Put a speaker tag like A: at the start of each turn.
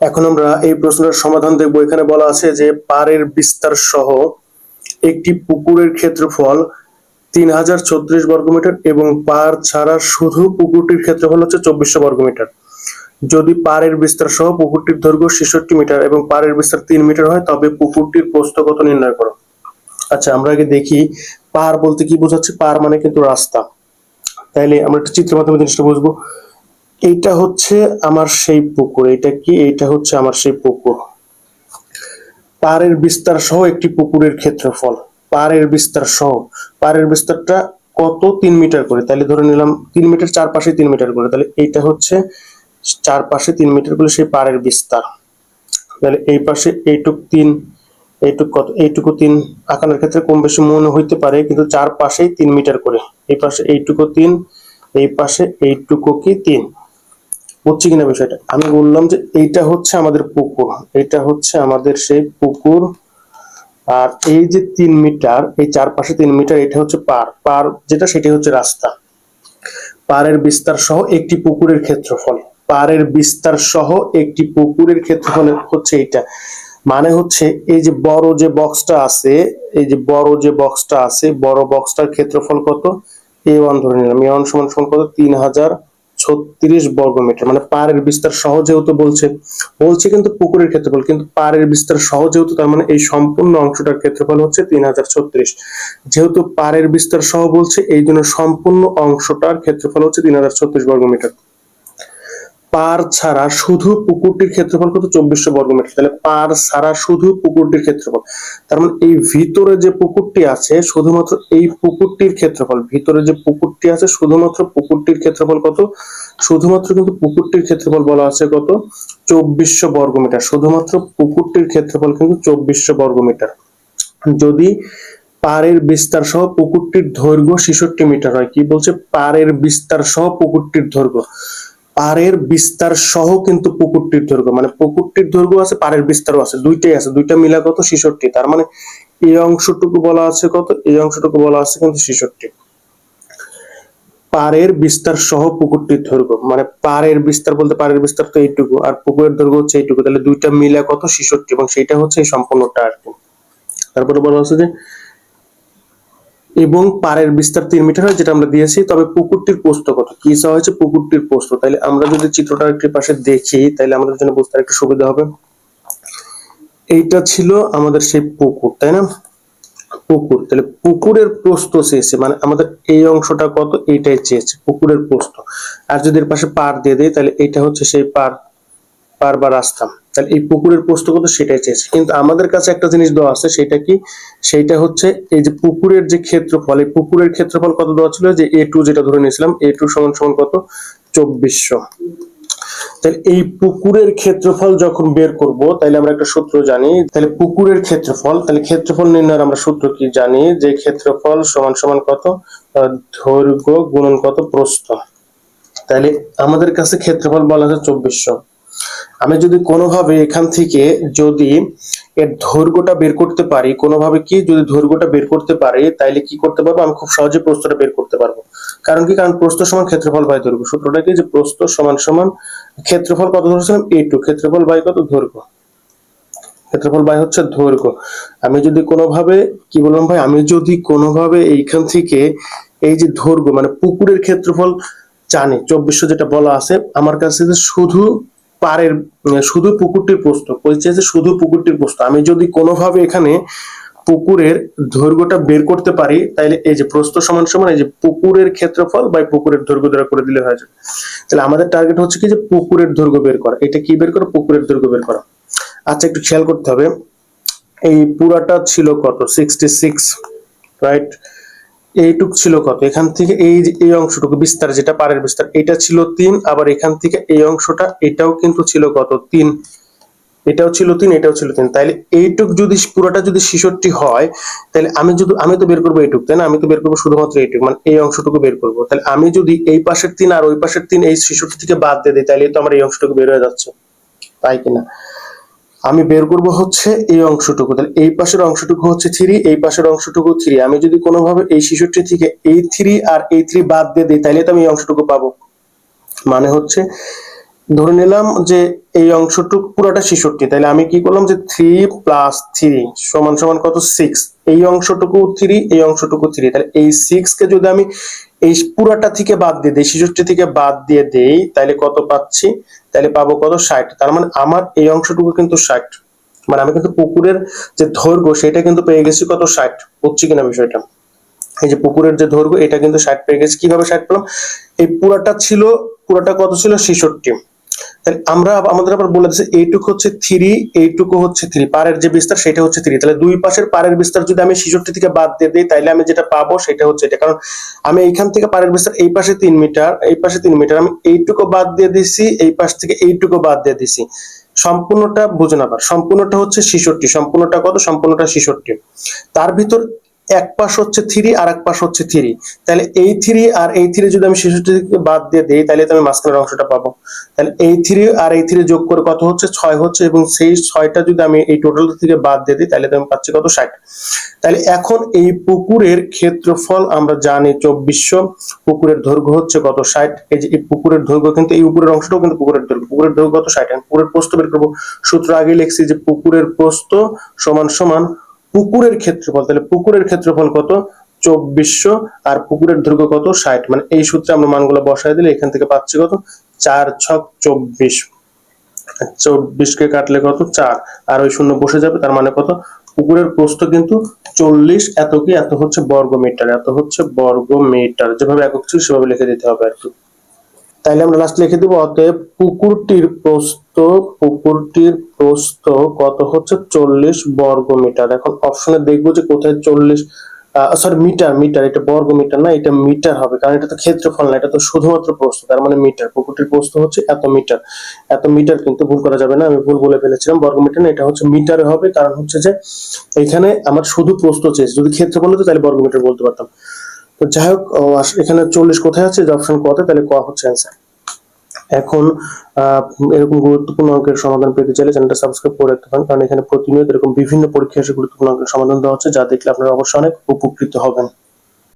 A: এখন আমরা এই প্রশ্নের সমাধান দেখব। এখানে বলা আছে যে পাড়ের বিস্তার সহ একটি পুকুরের ক্ষেত্রফল তিন হাজার ছত্রিশ বর্গমিটার এবং পার ছাড়া শুধু পুকুরটির ক্ষেত্রফল হচ্ছে চব্বিশশো বর্গমিটার যদি পাড়ের বিস্তার সহ পুকুরটির দৈর্ঘ্য ছেষট্টি মিটার এবং পাড়ের বিস্তার তিন মিটার হয়, তবে পুকুরটির প্রস্থ কত নির্ণয় করো। আচ্ছা আমরা আগে দেখি পার বলতে কি বোঝাচ্ছে। পার মানে কিন্তু রাস্তা। তাইলে আমরা একটা চিত্রের মাধ্যমে জিনিসটা বুঝব। এইটা হচ্ছে আমার সেই পুকুর এটা কি? এইটা হচ্ছে আমার সেই পুকুর। পাড়ের বিস্তার সহ একটি পুকুরের ক্ষেত্রফল। পাড়ের বিস্তার সহ। পাড়ের বিস্তারটা কত? তিন মিটার করে। তাহলে ধরে নিলাম তিন মিটার চারপাশে তিন মিটার করে। তাহলে এইটা হচ্ছে চারপাশে তিন মিটার করে সেই পাড়ের বিস্তার। তাহলে এই পাশে এইটুক তিন, এইটুক কত? এইটুকু তিন আঁকানোর ক্ষেত্রে কম বেশি মনে হইতে পারে, কিন্তু চারপাশেই তিন মিটার করে। এই পাশে এইটুকু তিন, এই পাশে এইটুকু কি? তিন। বুঝছি কিনা বিষয়টা? আমি বললাম যে এইটা হচ্ছে আমাদের পুকুর। এটা হচ্ছে আমাদের সেই পুকুর। আর এই যে তিন মিটার, এই চারপাশে তিন মিটার, এটা হচ্ছে পার। পার যেটা, সেটা হচ্ছে রাস্তা। পাড়ের বিস্তার সহ একটি পুকুরের ক্ষেত্রফল। পাড়ের বিস্তার সহ একটি পুকুরের ক্ষেত্রফল হচ্ছে এটা মানে হচ্ছে এই যে বড় যে বক্সটা আছে, এই যে বড় যে বক্সটা আছে, বড় বক্সটার ক্ষেত্রফল কত? এ ওয়ান ধরে নিলাম। এ ওয়ান সমান সমান কত? তিন হাজার ছত্রিশ বর্গ মিটার মানে পাড়ের বিস্তার সহ যেহেতু বলছে বলছে কিন্তু পুকুরের ক্ষেত্রফল, কিন্তু পাড়ের বিস্তার সহ যেহেতু, তার মানে এই সম্পূর্ণ অংশটার ক্ষেত্রফল হচ্ছে তিন হাজার ছত্রিশ। যেহেতু পাড়ের বিস্তার সহ বলছে, এই জন্য সম্পূর্ণ অংশটার ক্ষেত্রফল হচ্ছে তিন হাজার ছত্রিশ বর্গ মিটার পার ছাড়া শুধু পুকুরটির ক্ষেত্রফল কত? চব্বিশশো বর্গ মিটার তাহলে পার ছাড়া শুধু পুকুরটির ক্ষেত্রফল। তার মানে এই ভিতরে যে পুকুরটি আছে, শুধুমাত্র এই পুকুরটির ক্ষেত্রফল, ভিতরে যে পুকুরটি আছে, শুধুমাত্র পুকুরটির ক্ষেত্রফল কত? শুধুমাত্র কিন্তু পুকুরটির ক্ষেত্রফল বলা আছে কত? চব্বিশশো বর্গ মিটার শুধুমাত্র পুকুরটির ক্ষেত্রফল কিন্তু চব্বিশশো বর্গ মিটার যদি পাড়ের বিস্তার সহ পুকুরটির দৈর্ঘ্য ছেষট্টি মিটার হয়, কি বলছে? পাড়ের বিস্তার সহ পুকুরটির দৈর্ঘ্য। পাড়ের বিস্তার সহ কিন্তু পুকুরটির দৈর্ঘ্য মানে পুকুরটির দৈর্ঘ্য আছে, পাড়ের বিস্তারও আছে, দুইটাই আছে, দুইটা মিলা কত? ছেষট্টি, তার মানে এই অংশটুকু বলা আছে কত? এই অংশটুকু বলা আছে কিন্তু ছেষট্টি। পাড়ের বিস্তার সহ পুকুরটির দৈর্ঘ্য মানে পাড়ের বিস্তার বলতে পাড়ের বিস্তার তো এইটুকু, আর পুকুরের দৈর্ঘ্য হচ্ছে এইটুকু, তাহলে দুইটা মিলা কত? ছেষট্টি, এবং সেটা হচ্ছে এই সম্পূর্ণটা আর কি। তারপরে বলা হচ্ছে যে এবং পাড়ের বিস্তার তিন মিটার হয়, যেটা আমরা দিয়েছি। তবে পুকুরটির প্রস্থ কত? কি চাওয়া হয়েছে পুকুরটির প্রস্থ? তাহলে আমরা যদি চিত্রটা একটি পাশে দেখি তাহলে আমাদের জন্য বুঝতে একটু সুবিধা হবে। এইটা ছিল আমাদের সেই পুকুর, তাই না? পুকুর তাহলে পুকুরের প্রস্থ চেয়েছে মানে আমাদের এই অংশটা কত? এইটাই চেয়েছে, পুকুরের প্রস্থ। আর যদি এর পাশে পার দিয়ে দেয় তাহলে এটা হচ্ছে সেই পার পার আসতাম। তাহলে এই পুকুরের প্রস্থ কত সেটাই চেয়েছে। কিন্তু আমাদের কাছে একটা জিনিস দেওয়া আছে, সেটা কি? সেইটা হচ্ছে এই যে পুকুরের যে ক্ষেত্রফল, এই পুকুরের ক্ষেত্রফল কত দেওয়া ছিল? যে এ টু যেটা ধরে নিয়েছিলাম এ টু সমান সমান কত? চব্বিশশো। তাহলে এই পুকুরের ক্ষেত্রফল যখন বের করব, তাহলে আমরা একটা সূত্র জানি। তাহলে পুকুরের ক্ষেত্রফল, তাহলে ক্ষেত্রফল নির্ণয়ের আমরা সূত্র কি জানি? যে ক্ষেত্রফল সমান সমান কত? দৈর্ঘ্য গুণন কত? প্রস্থ। তাহলে আমাদের কাছে ক্ষেত্রফল বলা আছে চব্বিশশো। আমি যদি কোনোভাবে এখান থেকে যদি এর দৈর্ঘ্যটা বের করতে পারি, কোনোভাবে কি যদি দৈর্ঘ্যটা বের করতে পারি, তাইলে কি করতে পারব? আমি খুব সহজে প্রস্থটা বের করতে পারব। কারণ কি? কারণ প্রস্থ সমান ক্ষেত্রফল বাই দৈর্ঘ্য। সূত্রটা কি? যে প্রস্থ সমান সমান ক্ষেত্রফল কত ধরেছিলাম এ টু ক্ষেত্রফল বাই কত? দৈর্ঘ্য ক্ষেত্রফল বাই হচ্ছে দৈর্ঘ্য আমি যদি কোনোভাবে, কি বললাম ভাই? আমি যদি কোনোভাবে এইখান থেকে এই যে দৈর্ঘ্য মানে পুকুরের ক্ষেত্রফল জানি, চব্বিশশো যেটা বলা আছে, আমার কাছে শুধু পাড়ের উম, শুধু পুকুরটির প্রস্থ বলছে যে শুধু পুকুরটির প্রস্থ আমি যদি কোনোভাবে এখানে পুকুরের দৈর্ঘ্যটা বের করতে পারি তাহলে এই যে প্রস্থ সমান সমান এই যে পুকুরের ক্ষেত্রফল বা পুকুরের দৈর্ঘ্য দ্বারা করে দিলে হয়ে যাবে। তাহলে আমাদের টার্গেট হচ্ছে কি যে পুকুরের দৈর্ঘ্য বের করা। এটা কি বের করা? পুকুরের দৈর্ঘ্য বের করা। আচ্ছা একটু খেয়াল করতে হবে। এই পুরাটা ছিল কত? সিক্সটি সিক্স রাইট এইটুক ছিল কত? এখান থেকে এই এই অংশটুকু, বিস্তার যেটা পাড়ের বিস্তার, এটা ছিল তিন, আবার এখান থেকে এই অংশটা, এটাও কিন্তু ছিল কত? তিন। এটাও ছিল তিন, এটাও ছিল তিন। তাহলে এইটুক যদি পুরোটা যদি ছেষট্টি হয় তাহলে আমি যদি, আমি তো বের করব এইটুক, তাই না? আমি তো বের করব শুধুমাত্র এইটুক মানে এই অংশটুকু বের করব। তাহলে আমি যদি এই পাশের তিন আর ওই পাশের তিন এই ছেষট্টি থেকে বাদ দিয়ে দিই তাহলে তো আমার এই অংশটুকু বের হয়ে যাচ্ছে। তাই কিনা? আমি বের করব হচ্ছে এই অংশটুকু। তাহলে এই পাশের অংশটুকু হচ্ছে থ্রি এই পাশের অংশটুকু থ্রি আমি যদি কোনোভাবে এই শিশুটি থেকে এই থ্রি আর এই থ্রি বাদ দিয়ে দিই তাহলে তো আমি এই অংশটুকু পাবো। মানে হচ্ছে ধরে নিলাম যে এই অংশটুকু পুরোটা ছেষট্টি, তাহলে আমি কি করলাম যে থ্রি প্লাস থ্রি সমান সমান কত সিক্স এই অংশটুকু থ্রি এই অংশটুকু থ্রি তাহলে এই সিক্স কে যদি আমি এই পুরাটা থেকে বাদ দিয়ে দেই, ছেষট্টি থেকে বাদ দিয়ে দেই, তাহলে কত পাচ্ছি? তাহলে পাবো কত ষাট, তার মানে আমার এই অংশটুকু কিন্তু ষাট। মানে আমি কিন্তু পুকুরের যে দৈর্ঘ্য, সেটা কিন্তু পেয়ে গেছি কত ষাট? বুঝছি কিনা বিষয়টা? এই যে পুকুরের যে দৈর্ঘ্য, এটা কিন্তু ষাট পেয়ে গেছি। কীভাবে ষাট পেলাম? এই পুরাটা ছিল, পুরাটা কত ছিল? ছেষট্টি। আমরা আমাদের আবার বলে দিচ্ছে এইটুকু হচ্ছে থ্রি এইটুকু হচ্ছে থ্রি পারের যে বিস্তার, সেটা হচ্ছে থ্রি তাহলে দুই পাশের পারের বিস্তার যদি আমি ছেষট্টি থেকে বাদ দিয়ে দিই, তাহলে আমি যেটা পাবো সেটা হচ্ছে এটা। কারণ আমি এইখান থেকে পারের বিস্তার, এই পাশে তিন মিটার, এই পাশে তিন মিটার, আমি এইটুকু বাদ দিয়ে দিছি, এই পাশ থেকে এইটুকু বাদ দিয়ে দিছি। সম্পূর্ণটা বুঝুন আবার সম্পূর্ণটা হচ্ছে ছেষট্টি, সম্পূর্ণটা কত? সম্পূর্ণটা ছেষট্টি। তার ভিতর এক পাশ হচ্ছে থ্রি আর এক পাশ হচ্ছে থ্রি। তাহলে এই থ্রি আর এই থ্রি যদি আমি থেকে বাদ দিয়ে দিই, তাহলে আমি মাঝখানের অংশটা পাবো। তাহলে এই থ্রি আর এই থ্রি যোগ করে কত হচ্ছে? ছয় হচ্ছে এবং সেই ছয়টা যদি আমি এই টোটাল থেকে বাদ দিয়ে দিই, তাহলে আমি পাচ্ছি কত? ষাট। তাহলে এখন এই পুকুরের ক্ষেত্রফল আমরা জানি চব্বিশশো। পুকুরের দৈর্ঘ্য হচ্ছে কত? ষাট। এই যে এই পুকুরের দৈর্ঘ্য কিন্তু এই উপরের অংশটাও কিন্তু পুকুরের দৈর্ঘ্য। পুকুরের দৈর্ঘ্য কত? ষাট। পুকুরের প্রস্থ বের করব। সূত্র আগে লিখছি যে পুকুরের প্রস্থ সমান সমান পুকুরের ক্ষেত্রফল, তাহলে পুকুরের ক্ষেত্রফল কত? চব্বিশশো, আর পুকুরের দৈর্ঘ্য কত? ষাট। মানে এই সূত্রে আমরা মানগুলো বসাই দিলে এখান থেকে পাচ্ছি কত? চার ছক চব্বিশ। চব্বিশ কে কাটলে কত? চার। আর ওই শূন্য বসে যাবে, তার মানে কত? পুকুরের প্রস্থ কিন্তু চল্লিশ, এত কি? এত হচ্ছে বর্গ মিটার এত হচ্ছে বর্গ মিটার যেভাবে একক ছিল, সেভাবে লিখে দিতে হবে আর কি। তাইলে আমরা লাস্ট লিখে দিব, অতএব পুকুরটির প্রস্থ পুকুরটির প্রস্থ কত হচ্ছে? চল্লিশ বর্গ মিটার এখন অপশনে দেখব যে কোথায় চল্লিশ সরি মিটার মিটার। এটা বর্গ মিটার না, এটা মিটার হবে, কারণ এটা তো ক্ষেত্রফল না, এটা তো শুধুমাত্র প্রস্থ, তার মানে মিটার। পুকুরটির প্রস্থ হচ্ছে এত মিটার। এত মিটার কিন্তু ভুল করা যাবে না, আমি ভুল বলে ফেলেছিলাম বর্গ মিটার না, এটা হচ্ছে মিটারে হবে, কারণ হচ্ছে যে এখানে আমার শুধু প্রস্থ চেয়েছে, যদি ক্ষেত্রফল হতো তাহলে বর্গ মিটার বলতে পারতাম। তো যাই হোক এখানে চল্লিশ কোথায় আছে? অপশন কতে, তাহলে ক হচ্ছে অ্যান্সার এখন এরকম গুরুত্বপূর্ণ অঙ্কের সমাধান পেতে চাইলে চ্যানেলটা সাবস্ক্রাইব করে রাখতে পারেন। কারণ এখানে প্রতিনিয়ত এরকম বিভিন্ন পরীক্ষায় এসে গুরুত্বপূর্ণ অঙ্কের সমাধান দেওয়া হচ্ছে, যা দেখলে আপনারা অবশ্যই অনেক উপকৃত হবেন।